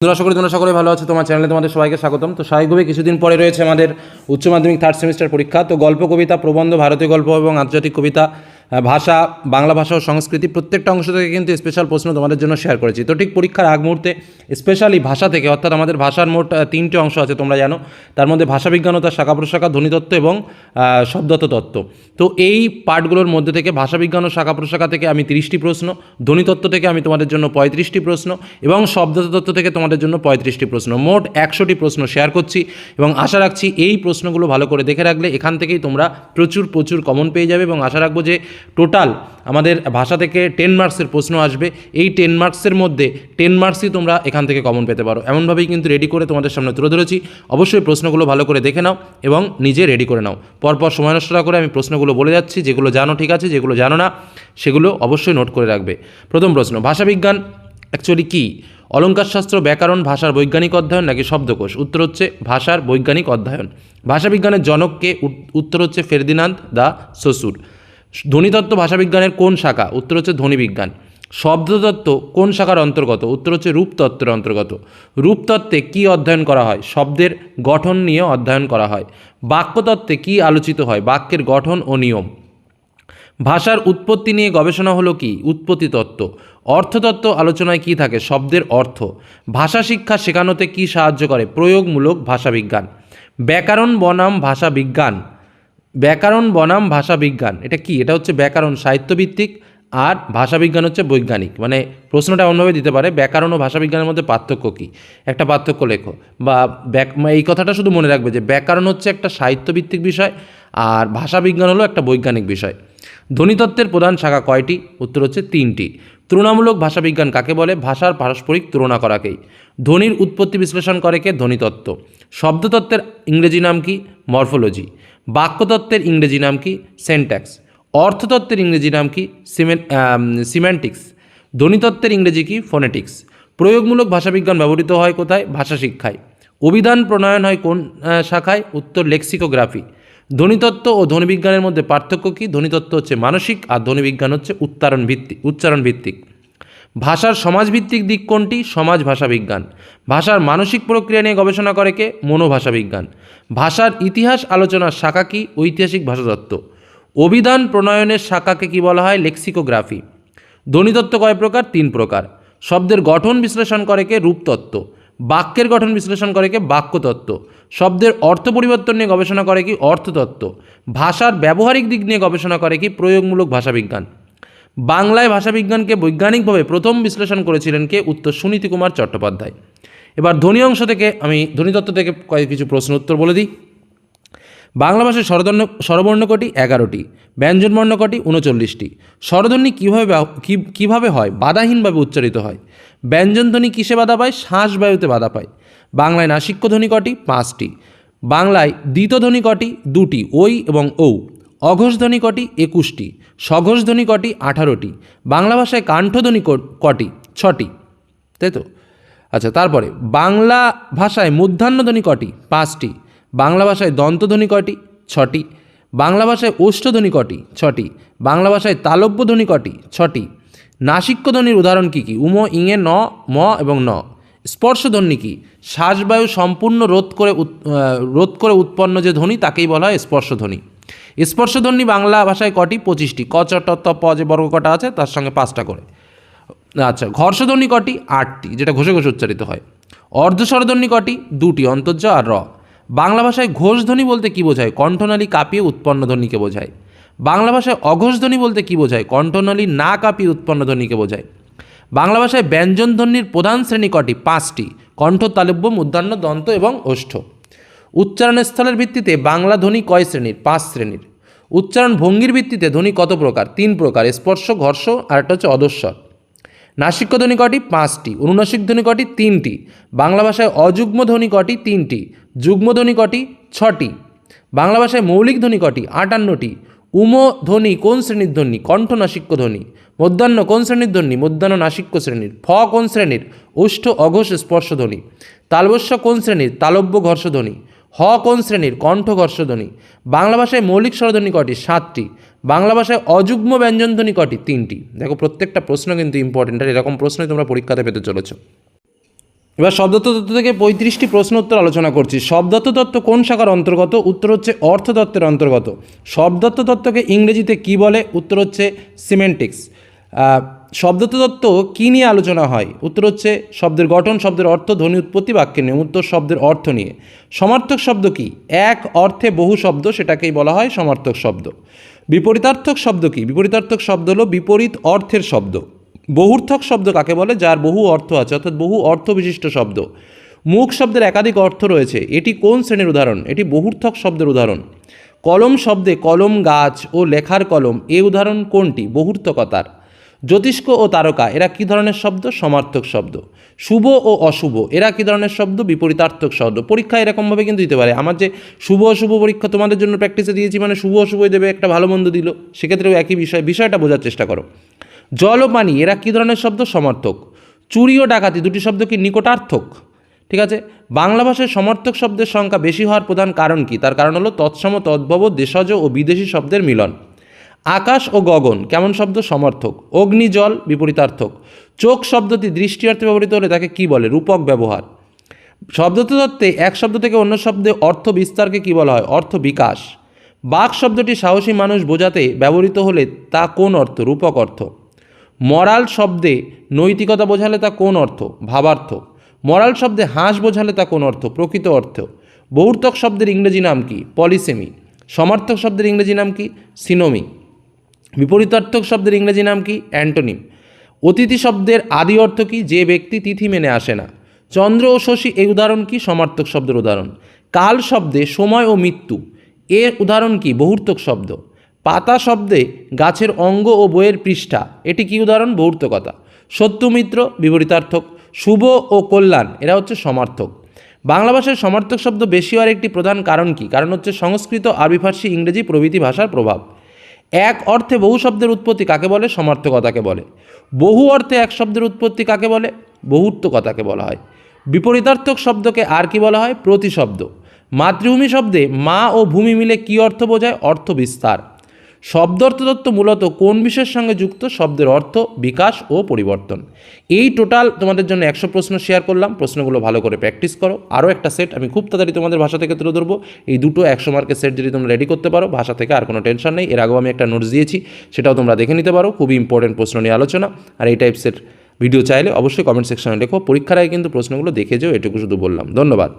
বন্ধুরা সকলে তোমরা সকলে ভালো আছো? তোমার চ্যানেলে তোমাদের সবাইকে স্বাগতম। তো স্বাভাবিকভাবে কিছুদিন পরে রয়েছে আমাদের উচ্চ মাধ্যমিক থার্ড সেমিস্টার পরীক্ষা। তো গল্প কবিতা, প্রবন্ধ, ভারতীয় গল্প এবং আন্তর্জাতিক কবিতা ভাষা, বাংলা ভাষা ও সংস্কৃতি প্রত্যেকটা অংশ থেকে কিন্তু স্পেশাল প্রশ্ন তোমাদের জন্য শেয়ার করেছি। তো ঠিক পরীক্ষার আগ মুহূর্তে স্পেশালি ভাষা থেকে, অর্থাৎ আমাদের ভাষার মোট তিনটে অংশ আছে তোমরা জানো। তার মধ্যে ভাষাবিজ্ঞান ও তার শাখা প্রশাখা ধ্বনিতত্ত্ব এবং শব্দত তত্ত্ব। তো এই পার্টগুলোর মধ্যে থেকে ভাষাবিজ্ঞান ও শাখা প্রশাখা থেকে আমি তিরিশটি প্রশ্ন ধ্বনিতত্ত্ব থেকে আমি তোমাদের জন্য পঁয়ত্রিশটি প্রশ্ন এবং শব্দত তত্ত্ব থেকে তোমাদের জন্য পঁয়ত্রিশটি প্রশ্ন। মোট একশোটি প্রশ্ন শেয়ার করছি এবং আশা রাখছি এই প্রশ্নগুলো ভালো করে দেখে রাখলে এখান থেকেই তোমরা প্রচুর প্রচুর কমন পেয়ে যাবে এবং আশা রাখব যে টোটাল আমাদের ভাষা থেকে টেন মার্কসের প্রশ্ন আসবে। এই টেন মার্কসের মধ্যে টেন মার্কসই তোমরা এখান থেকে কমন পেতে পারো। এমনভাবেই কিন্তু রেডি করে তোমাদের সামনে তুলে ধরেছি। অবশ্যই প্রশ্নগুলো ভালো করে দেখে নাও এবং নিজে রেডি করে নাও। পরপর সময় নষ্ট করে আমি প্রশ্নগুলো বলে যাচ্ছি, যেগুলো জানো ঠিক আছে, যেগুলো জানো না, সেগুলো অবশ্যই নোট করে রাখবে। প্রথম প্রশ্ন, ভাষাবিজ্ঞান অ্যাকচুয়ালি কী? অলঙ্কারশাস্ত্র, ব্যাকরণ, ভাষার বৈজ্ঞানিক অধ্যয়ন নাকি শব্দকোষ? উত্তর হচ্ছে ভাষার বৈজ্ঞানিক অধ্যয়ন। ভাষাবিজ্ঞানের জনককে উত্তর হচ্ছে ফেরদিনান্দ দা সসুর। ধ্বনিতত্ত্ব ভাষাবিজ্ঞানের কোন শাখা? উত্তর হচ্ছে ধ্বনিবিজ্ঞান। শব্দতত্ত্ব কোন শাখার অন্তর্গত? উত্তর হচ্ছে রূপতত্ত্বের অন্তর্গত। রূপতত্ত্বে কী অধ্যয়ন করা হয়? শব্দের গঠন নিয়ে অধ্যয়ন করা হয়। বাক্যতত্ত্বে কী আলোচিত হয়? বাক্যের গঠন ও নিয়ম। ভাষার উৎপত্তি নিয়ে গবেষণা হলো কি? উৎপত্তি তত্ত্ব অর্থতত্ত্ব আলোচনায় কি থাকে? শব্দের অর্থ। ভাষা শিক্ষা শেখানোতে কি সাহায্য করে? প্রয়োগমূলক ভাষাবিজ্ঞান। ব্যাকরণ বনাম ভাষা বিজ্ঞান ব্যাকরণ বনাম ভাষা বিজ্ঞান এটা কি? এটা হচ্ছে ব্যাকরণ সাহিত্যভিত্তিক আর ভাষাবিজ্ঞান হচ্ছে বৈজ্ঞানিক। মানে প্রশ্নটা অন্যভাবে দিতে পারে, ব্যাকরণ ও ভাষাবিজ্ঞানের মধ্যে পার্থক্য কী? একটা পার্থক্য লেখো। বা ব্যাক এই কথাটা শুধু মনে রাখবে যে ব্যাকরণ হচ্ছে একটা সাহিত্যভিত্তিক বিষয় আর ভাষাবিজ্ঞান হলো একটা বৈজ্ঞানিক বিষয়। ধ্বনিতত্ত্বের প্রধান শাখা কয়টি? উত্তর হচ্ছে তিনটি। তুলনামূলক ভাষাবিজ্ঞান কাকে বলে? ভাষার পারস্পরিক তুলনা করাকেই। ধ্বনির উৎপত্তি বিশ্লেষণ করে কে? ধ্বনিতত্ত্ব। শব্দতত্ত্বের ইংরেজি নাম কি? মরফোলজি। বাক্যতত্ত্বের ইংরেজি নাম কি? সেন্ট্যাক্স অর্থতত্ত্বের ইংরেজি নাম কি? সিমেন সিম্যান্টিক্স ধ্বনিতত্ত্বের ইংরেজি কি? ফোনেটিক্স। প্রয়োগমূলক ভাষাবিজ্ঞান ব্যবহৃত হয় কোথায়? ভাষা শিক্ষায় অভিধান প্রণয়ন হয় কোন শাখায়? উত্তর লেক্সিকোগ্রাফি। ধ্বনিতত্ত্ব ও ধ্বনিবিজ্ঞানের মধ্যে পার্থক্য কী? ধ্বনিতত্ত্ব হচ্ছে মানসিক আর ধ্বনিবিজ্ঞান হচ্ছে উচ্চারণ ভিত্তিক উচ্চারণ ভিত্তিক ভাষার সমাজভিত্তিক দিক কোনটি? সমাজ ভাষা বিজ্ঞান। ভাষার মানসিক প্রক্রিয়া নিয়ে গবেষণা করে কে? মনোভাষা বিজ্ঞান। ভাষার ইতিহাস আলোচনার শাখা কি? ঐতিহাসিক ভাষাতত্ত্ব। অভিধান প্রণয়নের শাখাকে কি বলা হয়? লেক্সিকোগ্রাফি। ধ্বনিতত্ত্ব কয় প্রকার? তিন প্রকার। শব্দের গঠন বিশ্লেষণ করে কে? রূপতত্ত্ব। বাক্যের গঠন বিশ্লেষণ করে কে? বাক্যতত্ত্ব। শব্দের অর্থ পরিবর্তন নিয়ে গবেষণা করে কি? অর্থতত্ত্ব। ভাষার ব্যবহারিক দিক নিয়ে গবেষণা করে কি? প্রয়োগমূলক ভাষাবিজ্ঞান। বাংলায় ভাষাবিজ্ঞানকে বৈজ্ঞানিকভাবে প্রথম বিশ্লেষণ করেছিলেন কে? উত্তর সুনীতি কুমার চট্টোপাধ্যায়। এবার ধ্বনি অংশ থেকে আমি ধ্বনিতত্ত্ব থেকে কয়েক কিছু প্রশ্ন উত্তর বলে দিই। বাংলা ভাষায় স্বরবর্ণ স্বরবর্ণ কটি এগারোটি, ব্যঞ্জনবর্ণ কটি উনচল্লিশটি। স্বরধ্বনি কীভাবে কীভাবে হয়? বাধাহীনভাবে উচ্চারিত হয়। ব্যঞ্জনধ্বনি কিসে বাধা পায়? শ্বাস বায়ুতে বাধা পায়। বাংলায় নাসিক্য ধ্বনি কটি? পাঁচটি। বাংলায় দ্বিতধ্বনি কটি? দুটি। ওই এবং ঔ। অঘোষ ধ্বনি কটি? একুশটি। সঘোষ ধ্বনি কটি? আঠারোটি। বাংলা ভাষায় কাণ্ঠধ্বনি কটি? ছটি। তাই তো? আচ্ছা তারপরে বাংলা ভাষায় মূর্ধান্যধ্বনি কটি? পাঁচটি। বাংলা ভাষায় দন্তধ্বনি কটি? ছটি। বাংলা ভাষায় ওষ্ঠধ্বনি কটি? ছটি। বাংলা ভাষায় তালব্য ধ্বনি কটি? ছটি। নাসিক্য ধ্বনির উদাহরণ কী কী? উম, ইঙে, ন, ম এবং ন। স্পর্শধ্বনি কী? শ্বাসবায়ু সম্পূর্ণ রোধ করে রোধ করে উৎপন্ন যে ধ্বনি, তাকেই বলা হয় স্পর্শধ্বনি। স্পর্শধ্বনি বাংলা ভাষায় কটি? পঁচিশটি। ক, চ, ট প যে বর্গ কটা আছে, তার সঙ্গে পাঁচটা করে। আচ্ছা ঘর্ষধ্বনি কটি? আটটি, যেটা ঘষে ঘষে উচ্চারিত হয়। অর্ধস্বরধ্বনি কটি? দুটি অন্তর্য আর র। বাংলা ভাষায় ঘোষধ্বনি বলতে কী বোঝায়? কণ্ঠনালী কাঁপিয়ে উৎপন্ন ধ্বনিকে বোঝায়। বাংলা ভাষায় অঘোষধ্বনি বলতে কী বোঝায়? কণ্ঠনালী না কাঁপিয়ে উৎপন্ন ধ্বনিকে বোঝায়। বাংলা ভাষায় ব্যঞ্জন ধ্বনির প্রধান শ্রেণি কটি? পাঁচটি। কণ্ঠ তালব্য মূর্ধান্য দন্ত এবং ওষ্ঠ। উচ্চারণের স্থলের ভিত্তিতে বাংলা ধ্বনি কয় শ্রেণির? পাঁচ শ্রেণির। উচ্চারণ ভঙ্গির ভিত্তিতে ধ্বনি কত প্রকার? তিন প্রকার, স্পর্শ, ঘর্ষ, আর একটা হচ্ছে অদস্বর নাসিক্য ধ্বনি কটি? পাঁচটি। অনুনাসিক ধ্বনি কটি? তিনটি। বাংলা ভাষায় অযুগ্ম ধ্বনি কটি? তিনটি। যুগ্ম ধ্বনি কটি? ছটি। বাংলা ভাষায় মৌলিক ধ্বনি কটি? আটান্নটি। উম ধ্বনি কোন শ্রেণির ধ্বনি? কণ্ঠ নাসিক্য ধ্বনি। মধ্যাহ্ন কোন শ্রেণির ধ্বনি? মধ্যাহ্ন নাসিক্য শ্রেণির। ফ কোন শ্রেণির? উষ্ঠ অঘোষ স্পর্শ ধ্বনি। তালবস্য কোন শ্রেণির? তালব্য ঘর্ষ ধ্বনি। হ কোন শ্রেণির? কণ্ঠ ঘর্ষধ্বনি বাংলা ভাষায় মৌলিক স্বরধ্বনি কটি সাতটি। বাংলা ভাষায় অযুগ্ম ব্যঞ্জনধ্বনি কটি তিনটি। দেখো, প্রত্যেকটা প্রশ্ন কিন্তু ইম্পর্টেন্ট আর এরকম প্রশ্নই তোমরা পরীক্ষাতে পেতে চলেছো। এবার শব্দত্ব তত্ত্ব থেকে পঁয়ত্রিশটি প্রশ্ন উত্তর আলোচনা করছি। শব্দত্ব তত্ত্ব কোন শাখার অন্তর্গত? উত্তর হচ্ছে অর্থতত্ত্বের অন্তর্গত। শব্দত্ব তত্ত্বকে ইংরেজিতে কি বলে? উত্তর হচ্ছে সিমেন্টিক্স শব্দত্ব তত্ত্ব কী নিয়ে আলোচনা হয়? উত্তর হচ্ছে শব্দের গঠন, শব্দের অর্থ, ধ্বনি উৎপত্তি বাক্যে নিয়ে উত্তর শব্দের অর্থ নিয়ে। সমার্থক শব্দ কি? এক অর্থে বহু শব্দ, সেটাকেই বলা হয় সমার্থক শব্দ। বিপরীতার্থক শব্দ কি? বিপরীতার্থক শব্দ হলো বিপরীত অর্থের শব্দ। বহুর্থক শব্দ কাকে বলে? যার বহু অর্থ আছে, অর্থাৎ বহু অর্থ বিশিষ্ট শব্দ। মুখ শব্দের একাধিক অর্থ রয়েছে। এটি কোন শ্রেণির উদাহরণ? এটি বহুর্থক শব্দের উদাহরণ। কলম শব্দে কলম, গাছ ও লেখার কলম, এ উদাহরণ কোনটি? বহুর্থকতার। জ্যোতিষ্ক ও তারকা, এরা কী ধরনের শব্দ? সমার্থক শব্দ। শুভ ও অশুভ, এরা কী ধরনের শব্দ? বিপরীতার্থক শব্দ। পরীক্ষা এরকমভাবে কিন্তু দিতে পারে। আমার যে শুভ অশুভ পরীক্ষা তোমাদের জন্য প্র্যাকটিসে দিয়েছি মানে শুভ অশুভই দেবে, একটা ভালো মন্দ দিল। সেক্ষেত্রেও একই বিষয়, বিষয়টা বোঝার চেষ্টা করো। জল ও পানি এরা কী ধরনের শব্দ? সমর্থক। চুরি ও ডাকাতি, দুটি শব্দ কি নিকটার্থক? ঠিক আছে? বাংলা ভাষায় সমর্থক শব্দের সংখ্যা বেশি হওয়ার প্রধান কারণ কি? তার কারণ হলো তৎসম, তদ্ভব, দেশজ ও বিদেশি শব্দের মিলন। আকাশ ও গগন, কেমন শব্দ? সমর্থক। অগ্নি, জল, বিপরীতার্থক। চোখ শব্দটি দৃষ্টি অর্থে ব্যবহৃত হলে তাকে কি বলে? রূপক ব্যবহার। শব্দতত্ত্বে এক শব্দ থেকে অন্য শব্দে অর্থ বিস্তারকে কি বলা হয়? অর্থ বিকাশ। বাক শব্দটি সাহসী মানুষ বোঝাতে ব্যবহৃত হলে তা কোন অর্থ? রূপক অর্থ। মরাল শব্দে নৈতিকতা বোঝালে তা কোন অর্থ? ভাবার্থ। মরাল শব্দে হাঁস বোঝালে তা কোন অর্থ? প্রকৃত অর্থ। বহুর্থক শব্দের ইংরেজি নাম কি? পলিসেমি। সমার্থক শব্দের ইংরেজি নাম কি? সিনোমি। বিপরীতার্থক শব্দের ইংরেজি নাম কি? অ্যান্টোনিম। অতিথি শব্দের আদি অর্থ কি? যে ব্যক্তি তিথি মেনে আসে না। চন্দ্র ও শশী এই উদাহরণ কি? সমার্থক শব্দের উদাহরণ। কাল শব্দে সময় ও মৃত্যু। এর উদাহরণ কি? বহুর্থক শব্দ। পাতা শব্দে গাছের অঙ্গ ও বইয়ের পৃষ্ঠা। এটি কি উদাহরণ? বহুর্থকতা সত্যমিত্র, বিপরীতার্থক। শুভ ও কল্যাণ, এরা হচ্ছে সমার্থক। বাংলা ভাষায় সমার্থক শব্দ বেশি হওয়ার একটি প্রধান কারণ কি? কারণ হচ্ছে সংস্কৃত, আরবি, ফার্সি, ইংরেজি প্রভৃতি ভাষার প্রভাব। এক অর্থে বহু শব্দের উৎপত্তি কাকে বলে? সমার্থকতাকে বলে। বহু অর্থে এক শব্দের উৎপত্তি কাকে বলে? বহুত্বকতাকে বলা হয়। বিপরীতার্থক শব্দকে আর কি বলা হয়? প্রতিশব্দ। মাতৃভূমি শব্দে মা ও ভূমি মিলে কী অর্থ বোঝায়? অর্থ বিস্তার শব্দার্থতত্ত্ব মূলত কোন বিষয়ের সঙ্গে যুক্ত? শব্দের অর্থ, বিকাশ ও পরিবর্তন। এই টোটাল তোমাদের জন্য একশো প্রশ্ন শেয়ার করলাম। প্রশ্নগুলো ভালো করে প্র্যাকটিস করো। আরও একটা সেট আমি খুব তাড়াতাড়ি তোমাদের ভাষা থেকে তুলে ধরবো। এই দুটো একশো মার্কের সেট যদি তোমরা রেডি করতে পারো, ভাষা থেকে আর কোনো টেনশন নেই। এর আগেও আমি একটা নোটস দিয়েছি, সেটাও তোমরা দেখে নিতে পারো। খুবই ইম্পর্টেন্ট প্রশ্ন নিয়ে আলোচনা। আর এই টাইপসের ভিডিও চাইলে অবশ্যই কমেন্ট সেকশনে লেখো। পরীক্ষার আগে কিন্তু প্রশ্নগুলো দেখে যেও, এটুকু শুধু বললাম। ধন্যবাদ।